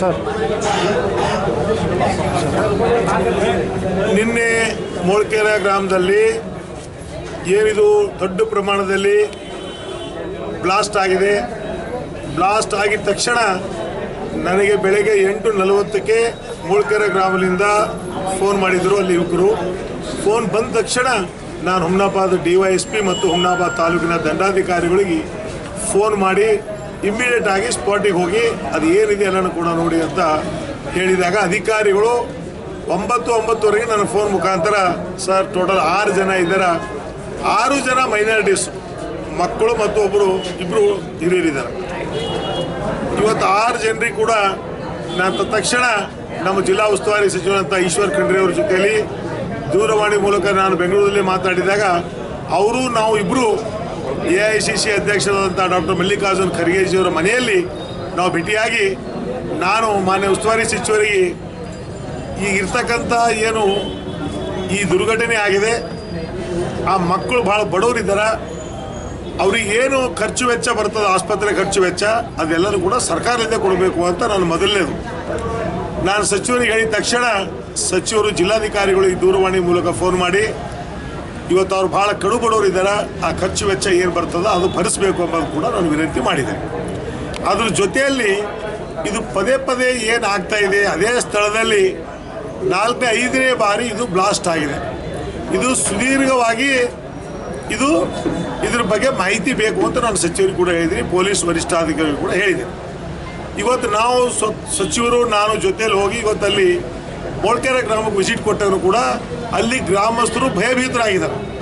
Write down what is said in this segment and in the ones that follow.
Sir. ನಿನ್ನೆ ಮೋಳ್ಕೆರೆ ಗ್ರಾಮದಲ್ಲಿ ಏನಿದು ದೊಡ್ಡ ಪ್ರಮಾಣದಲ್ಲಿ ಬ್ಲಾಸ್ಟ್ ಆಗಿದೆ. ಬ್ಲಾಸ್ಟ್ ಆಗಿದ ತಕ್ಷಣ ನನಗೆ ಬೆಳಗ್ಗೆ ಎಂಟು ನಲವತ್ತಕ್ಕೆ ಮೂಳ್ಕೆರೆ ಗ್ರಾಮದಿಂದ ಫೋನ್ ಮಾಡಿದರು ಅಲ್ಲಿ ಯುವಕರು. ಫೋನ್ ಬಂದ ತಕ್ಷಣ ನಾನು ಹುಮ್ನಾಬಾದ್ ಡಿ ಮತ್ತು ಹುಮ್ನಾಬಾದ್ ತಾಲೂಕಿನ ದಂಡಾಧಿಕಾರಿಗಳಿಗೆ ಫೋನ್ ಮಾಡಿ ಇಮ್ಮಿಡಿಯೇಟ್ ಆಗಿ ಸ್ಪಾಟಿಗೆ ಹೋಗಿ ಅದು ಏನಿದೆ ಎಲ್ಲನೂ ಕೂಡ ನೋಡಿ ಅಂತ ಹೇಳಿದಾಗ ಅಧಿಕಾರಿಗಳು ಒಂಬತ್ತು ಒಂಬತ್ತುವರೆಗೆ ನನ್ನ ಫೋನ್ ಮುಖಾಂತರ ಸರ್ ಟೋಟಲ್ ಆರು ಜನ ಇದ್ದಾರೆ? ಆರು ಜನ ಮೈನಾರಿಟೀಸ್ ಮಕ್ಕಳು ಮತ್ತು ಒಬ್ಬರು ಇಬ್ಬರು ಹಿರಿಯರಿದ್ದಾರೆ. ಇವತ್ತು ಆರು ಜನರಿಗೆ ಕೂಡ ನಾನು ತಕ್ಷಣ ನಮ್ಮ ಜಿಲ್ಲಾ ಉಸ್ತುವಾರಿ ಸಚಿವರಂತ ಈಶ್ವರ್ ಖಂಡ್ರೆ ಅವ್ರ ಜೊತೆಯಲ್ಲಿ ದೂರವಾಣಿ ಮೂಲಕ ನಾನು ಬೆಂಗಳೂರಲ್ಲಿ ಮಾತಾಡಿದಾಗ, ಅವರು, ನಾವು ಇಬ್ಬರು ಎ ಐ ಸಿ ಸಿ ಅಧ್ಯಕ್ಷರಾದಂಥ ಡಾಕ್ಟರ್ ಮಲ್ಲಿಕಾರ್ಜುನ್ ಖರ್ಗೆಜಿಯವರ ಮನೆಯಲ್ಲಿ ನಾವು ಭೇಟಿಯಾಗಿ ನಾನು ಮಾನ್ಯ ಉಸ್ತುವಾರಿ ಸಚಿವರಿಗೆ ಈಗ ಇರ್ತಕ್ಕಂಥ ಏನು ಈ ದುರ್ಘಟನೆ ಆಗಿದೆ, ಆ ಮಕ್ಕಳು ಭಾಳ ಬಡವರಿದ್ದಾರೆ ಅವ್ರಿಗೆ ಏನು ಖರ್ಚು ವೆಚ್ಚ ಬರ್ತದೆ, ಆಸ್ಪತ್ರೆ ಖರ್ಚು ವೆಚ್ಚ ಅದೆಲ್ಲರೂ ಕೂಡ ಸರ್ಕಾರದಿಂದ ಕೊಡಬೇಕು ಅಂತ ನಾನು ಮೊದಲನೇದು. ನಾನು ಸಚಿವರಿಗೆ ಹೇಳಿದ ತಕ್ಷಣ ಸಚಿವರು ಜಿಲ್ಲಾಧಿಕಾರಿಗಳು ಈ ದೂರವಾಣಿ ಮೂಲಕ ಫೋನ್ ಮಾಡಿ ಇವತ್ತು ಅವ್ರು ಭಾಳ ಕಡು ಬಡವರಿದ್ದಾರೆ ಆ ಖರ್ಚು ವೆಚ್ಚ ಏನು ಬರ್ತದೆ ಅದು ಭರಿಸಬೇಕು ಅನ್ನೋದು ಕೂಡ ನಾನು ವಿನಂತಿ ಮಾಡಿದೆ. ಅದ್ರ ಜೊತೆಯಲ್ಲಿ ಇದು ಪದೇ ಪದೇ ಏನು ಆಗ್ತಾ ಇದೆ, ಅದೇ ಸ್ಥಳದಲ್ಲಿ ನಾಲ್ಕನೇ, ಐದನೇ ಬಾರಿ ಇದು ಬ್ಲಾಸ್ಟ್ ಆಗಿದೆ. ಇದು ಸುದೀರ್ಘವಾಗಿ ಇದು ಇದ್ರ ಬಗ್ಗೆ ಮಾಹಿತಿ ಬೇಕು ಅಂತ ನಾನು ಸಚಿವರು ಕೂಡ ಹೇಳಿದ್ದೀನಿ, ಪೊಲೀಸ್ ವರಿಷ್ಠಾಧಿಕಾರಿ ಕೂಡ ಹೇಳಿದೆ ಇವತ್ತು ನಾವು ಸಚಿವರು, ನಾನು ಜೊತೆಯಲ್ಲಿ ಹೋಗಿ ಇವತ್ತಲ್ಲಿ ಮೋಳ್ಕೆರೆ ಗ್ರಾಮಕ್ಕೆ ವಿಸಿಟ್ ಕೊಟ್ಟವರು ಕೂಡ ಅಲ್ಲಿ ಗ್ರಾಮಸ್ಥರು ಭಯಭೀತರಾಗಿದ್ದಾರೆ.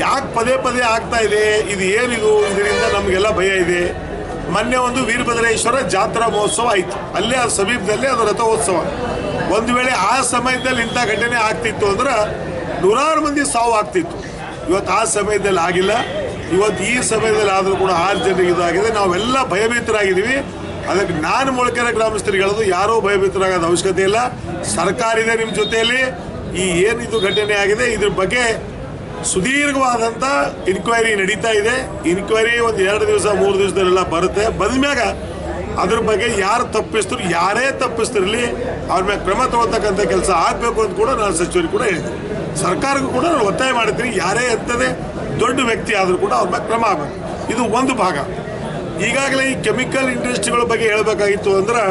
ಯಾಕೆ ಪದೇ ಪದೇ ಆಗ್ತಾ ಇದೆ? ಇದು ಏನಿದು? ಇದರಿಂದ ನಮಗೆಲ್ಲ ಭಯ ಇದೆ. ಮೊನ್ನೆ ಒಂದು ವೀರಭದ್ರೇಶ್ವರ ಜಾತ್ರಾ ಮಹೋತ್ಸವ ಆಯಿತು. ಅಲ್ಲೇ ಆ ಸಮೀಪದಲ್ಲಿ ಅದು ರಥೋತ್ಸವ. ಒಂದು ವೇಳೆ ಆ ಸಮಯದಲ್ಲಿ ಇಂಥ ಘಟನೆ ಆಗ್ತಿತ್ತು ಅಂದ್ರೆ ನೂರಾರು ಮಂದಿ ಸಾವು ಆಗ್ತಿತ್ತು. ಇವತ್ತು ಆ ಸಮಯದಲ್ಲಿ ಆಗಿಲ್ಲ. ಇವತ್ತು ಈ ಸಮಯದಲ್ಲಿ ಆದರೂ ಕೂಡ ಆರು ಜನರಿಗೆ ಇದಾಗಿದೆ. ನಾವೆಲ್ಲ ಭಯಭೀತರಾಗಿದ್ದೀವಿ. ಅದಕ್ಕೆ ನಾನು ಮೊಳಕೆರೆ ಗ್ರಾಮಸ್ಥರಿಗೆ ಹೇಳೋದು, ಯಾರೂ ಭಯಭೀತರಾಗೋದು ಅವಶ್ಯಕತೆ ಇಲ್ಲ. ಸರ್ಕಾರ ಇದೆ ನಿಮ್ಮ ಜೊತೆಯಲ್ಲಿ. ಈ ಏನಿದು ಘಟನೆ ಆಗಿದೆ, ಇದ್ರ ಬಗ್ಗೆ ಸುದೀರ್ಘವಾದಂಥ ಇನ್ಕ್ವೈರಿ ನಡೀತಾ ಇದೆ. ಇನ್ಕ್ವೈರಿ ಒಂದು ಎರಡು ದಿವಸ, ಮೂರು ದಿವಸದಲ್ಲೆಲ್ಲ ಬರುತ್ತೆ. ಬಂದ್ಮ್ಯಾಗ ಅದ್ರ ಬಗ್ಗೆ ಯಾರು ತಪ್ಪಿಸ್ತರು ಯಾರೇ ತಪ್ಪಿಸ್ತಿರಲಿ, ಅವ್ರ ಮೇಲೆ ಕ್ರಮ ತಗೊಳ್ತಕ್ಕಂಥ ಕೆಲಸ ಆಗಬೇಕು ಅಂತ ಕೂಡ ನಾನು ಸಚಿವರಿಗೆ ಕೂಡ ಹೇಳಿದ್ರು. ಸರ್ಕಾರಕ್ಕೂ ಕೂಡ ನಾನು ಒತ್ತಾಯ ಮಾಡ್ತೀನಿ ಯಾರೇ ಎಂಥದೇ ದೊಡ್ಡ ವ್ಯಕ್ತಿ ಆದರೂ ಕೂಡ ಅವ್ರ ಮೇಲೆ ಕ್ರಮ ಆಗಬೇಕು. ಇದು ಒಂದು ಭಾಗ. ಈಗಾಗಲೇ ಈ ಕೆಮಿಕಲ್ ಇಂಡಸ್ಟ್ರಿಗಳ ಬಗ್ಗೆ ಹೇಳಬೇಕಾಗಿತ್ತು ಅಂದ್ರೆ,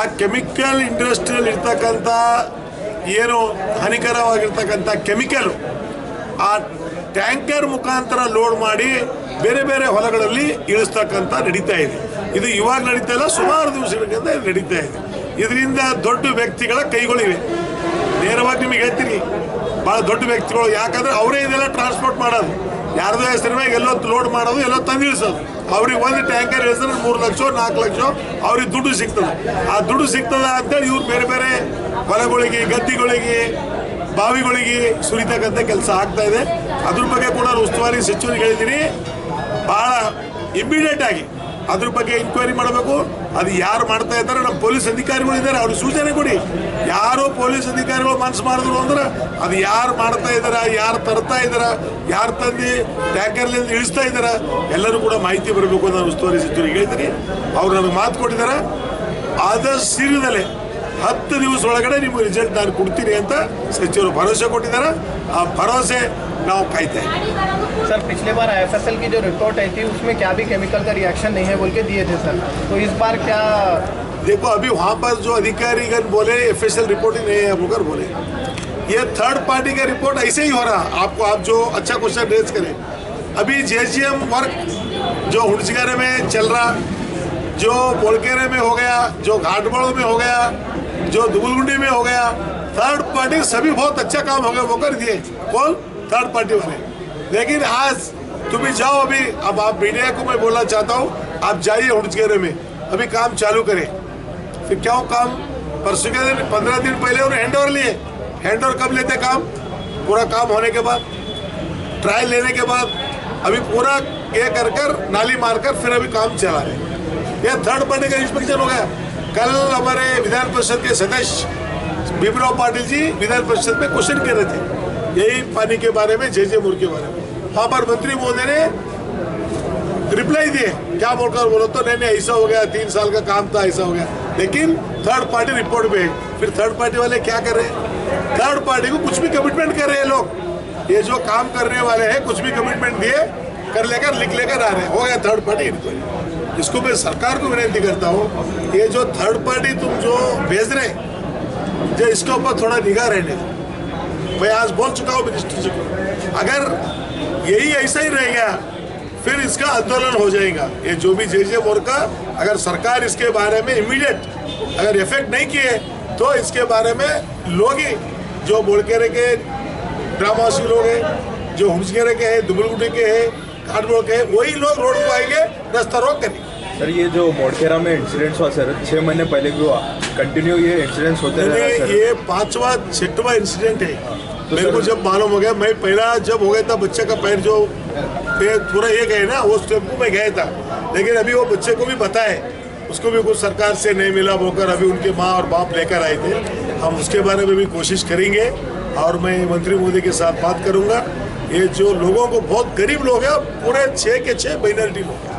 ಆ ಕೆಮಿಕಲ್ ಇಂಡಸ್ಟ್ರಿಯಲ್ಲಿ ಇರ್ತಕ್ಕಂಥ ಏನು ಹಾನಿಕರವಾಗಿರ್ತಕ್ಕಂಥ ಕೆಮಿಕಲ್, ಆ ಟ್ಯಾಂಕರ್ ಮುಖಾಂತರ ಲೋಡ್ ಮಾಡಿ ಬೇರೆ ಬೇರೆ ಹೊಲಗಳಲ್ಲಿ ಇಳಿಸ್ತಕ್ಕಂಥ ನಡೀತಾ ಇದೆ. ಇದು ಇವಾಗ ನಡೀತಾ ಇಲ್ಲ, ಸುಮಾರು ದಿವಸಗಳಿಂದ ನಡೀತಾ ಇದೆ. ಇದರಿಂದ ದೊಡ್ಡ ವ್ಯಕ್ತಿಗಳ ಕೈಗಳಿವೆ. ನೇರವಾಗಿ ನಿಮಗೆ ಹೇಳ್ತೀನಿ ಭಾಳ ದೊಡ್ಡ ವ್ಯಕ್ತಿಗಳು. ಯಾಕಂದ್ರೆ ಅವರೇ ಇದೆಲ್ಲ ಟ್ರಾನ್ಸ್ಪೋರ್ಟ್ ಮಾಡೋದು. ಯಾರ್ದೋ ಹೆಸರು ಮ್ಯಾಗ ಎಲ್ಲೋ ಲೋಡ್ ಮಾಡೋದು, ಎಲ್ಲೋ ತಂದಿಳಿಸೋದು. ಅವ್ರಿಗೆ ಒಂದು ಟ್ಯಾಂಕರ್ ಹೆಸರು ಮೂರು ಲಕ್ಷ, ನಾಲ್ಕು ಲಕ್ಷ, ಅವ್ರಿಗೆ ದುಡ್ಡು ಸಿಗ್ತದೆ. ಆ ದುಡ್ಡು ಸಿಗ್ತದ ಅಂತೇಳಿ ಇವ್ರು ಬೇರೆ ಬೇರೆ ಹೊಲಗಳಿಗೆ, ಗದ್ದಿಗಳಿಗೆ, ಬಾವಿಗಳಿಗೆ ಸುರಿತಕ್ಕಂಥ ಕೆಲಸ ಆಗ್ತಾ ಇದೆ. ಅದ್ರ ಬಗ್ಗೆ ಕೂಡ ಉಸ್ತುವಾರಿ ಸಚಿವರಿಗೆ ಹೇಳಿದ್ದೀನಿ ಭಾಳ ಇಮ್ಮಿಡಿಯೇಟ್ ಆಗಿ ಅದ್ರ ಬಗ್ಗೆ ಇನ್ಕ್ವೈರಿ ಮಾಡಬೇಕು. ಅದು ಯಾರು ಮಾಡ್ತಾ ಇದ್ದಾರೆ, ನಮ್ಮ ಪೊಲೀಸ್ ಅಧಿಕಾರಿಗಳು ಇದ್ದಾರೆ, ಅವ್ರಿಗೆ ಸೂಚನೆ ಕೊಡಿ. ಯಾರು ಪೊಲೀಸ್ ಅಧಿಕಾರಿಗಳು ಮನಸ್ಸು ಮಾಡಿದ್ರು ಅಂದ್ರೆ ಅದು ಯಾರು ಮಾಡ್ತಾ ಇದಾರ ಯಾರು ತರ್ತಾ ಇದಾರ ಯಾರು ತಂದು ಟ್ಯಾಂಕರ್ಲಿಂದ ಇಳಿಸ್ತಾ ಇದಾರ ಎಲ್ಲರೂ ಕೂಡ ಮಾಹಿತಿ ಬರಬೇಕು ಅಂತ ನಾನು ಉಸ್ತುವಾರಿ ಸಚಿವರಿಗೆ ಹೇಳ್ತೀನಿ ಅವ್ರು ನನಗೆ ಮಾತು ಕೊಟ್ಟಿದ್ದಾರೆ. ಆದಷ್ಟು ಶೀಘ್ರದಲ್ಲೇ ಹತ್ತು ದಿವಸ ಒಳಗಡೆ ನಿಮಗೆ ರಿಸಲ್ಟ್ ನಾನು ಕೊಡ್ತೀನಿ ಅಂತ ಸಚಿವರು ಭರವಸೆ ಕೊಟ್ಟಿದ್ದಾರೆ. ಆ ಭರವಸೆ नाउ फ़ायदा थे सर पिछले बार आईएफएसएल की जो रिपोर्ट आई थी उसमें क्या भी केमिकल का रिएक्शन नहीं है बोल के दिए थे सर? तो इस बार क्या देखो अभी वहाँ पर जो अधिकारीगण बोले एफ़ रिपोर्ट ही नहीं है बोलकर बोले। ये थर्ड पार्टी का रिपोर्ट ऐसे ही हो रहा। आपको आप जो अच्छा क्वेश्चन रेज करें। अभी जे वर्क जो हुडसिगारे में चल रहा जो बोलकेरे में हो गया जो घाटबड़ में हो गया जो दुबुलगुंडी में हो गया थर्ड पार्टी सभी बहुत अच्छा काम हो गया वो कर दिए। कौन? थर्ड पार्टी वाले लेकिन आज तुम भी जाओ अभी, अब आप मीडिया को मैं बोलना चाहता हूँ, आप जाइए हुडसगेरे में, अभी काम चालू करें। फिर क्या हो काम? परसों के दिन, पंद्रह दिन पहले उन्होंने हैंड ओवर लिए। हैंड ओवर कब लेते काम? पूरा काम होने के बाद ट्रायल लेने के बाद, अभी पूरा ये कर कर, नाली मारकर फिर अभी काम चला रहे ये थर्ड पार्टी का इंस्पेक्शन हो गया। कल हमारे विधान परिषद के सदस्य भीमराव पाटिल जी विधान परिषद में क्वेश्चन कर रहे थे। यही पानी के बारे में जे जे मुर के बारे में। वहाँ पर मंत्री महोदय ने रिप्लाई दिए। क्या बोलकर बोलो तो नहीं नहीं, ऐसा हो गया, तीन साल का काम था, ऐसा हो गया। लेकिन थर्ड पार्टी रिपोर्ट पे फिर थर्ड पार्टी वाले क्या कर रहे हैं? थर्ड पार्टी को कुछ भी कमिटमेंट कर रहे हैं लोग। ये जो काम करने वाले हैं, कुछ भी कमिटमेंट दिए, कर लेकर, लिख लेकर आ रहे हैं। हो गया थर्ड पार्टी इंक्वायरी इसको मैं सरकार को विनती करता हूँ, ये जो थर्ड पार्टी तुम जो भेज रहे जो इसके ऊपर थोड़ा निगाह रहने मैं आज बोल चुका हूँ मिनिस्टर जी को अगर यही ऐसा ही रहेगा फिर इसका आंदोलन हो जाएगा। ये जो भी जे जे का अगर सरकार इसके बारे में इमीडिएट अगर इफ़ेक्ट नहीं किए तो इसके बारे में लोग ही जो बोलकेरे के ड्रामासी लोग हैं, जो हुमसकेरे के हैं दुबलगुटी के हैं काटबोड़ के हैं, वही लोग रोड को आएँगे, रास्ता रोक करेंगे सर ये जो मोड़खेरा में इंसिडेंट्स हुआ सर छः महीने पहले भी हुआ। कंटिन्यू ये इंसिडेंट्स होते रह है सर। ये पांचवा छठवा इंसिडेंट है। तो मेरे को जब मालूम हो गया मैं पहला जब हो गया था बच्चे का पैर जो पैर पूरा ये गए ना वो टेंपो में गया था। लेकिन अभी वो बच्चे को भी पता है। उसको भी कुछ सरकार से नहीं मिला बोकर अभी उनके माँ और बाप लेकर आए थे। हम उसके बारे में भी कोशिश करेंगे और मैं मंत्री मोदी के साथ बात करूँगा। ये जो लोगों को बहुत गरीब लोग हैं पूरे छः के छः माइनॉरिटी लोग। हैं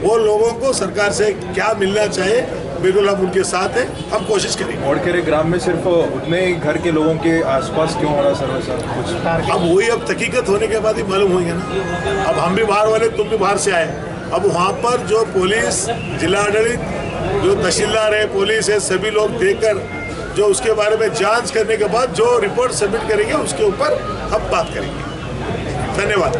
वो लोगों को सरकार से क्या मिलना चाहिए बिल्कुल हम उनके साथ हैं हम कोशिश करेंगे। मोड़खेरे ग्राम में सिर्फ़ उतने ही घर के लोगों के आसपास क्यों हो रहा सर वैसा कुछ? अब वही अब तहकीकत होने के बाद ही मालूम होंगे ना। अब हम भी बाहर वाले तुम भी बाहर से आए। अब वहाँ पर जो पुलिस जिला आडलित जो तहसीलदार है पुलिस है सभी लोग देखकर जो उसके बारे में जाँच करने के बाद जो रिपोर्ट सबमिट करेंगे उसके ऊपर हम बात करेंगे। धन्यवाद।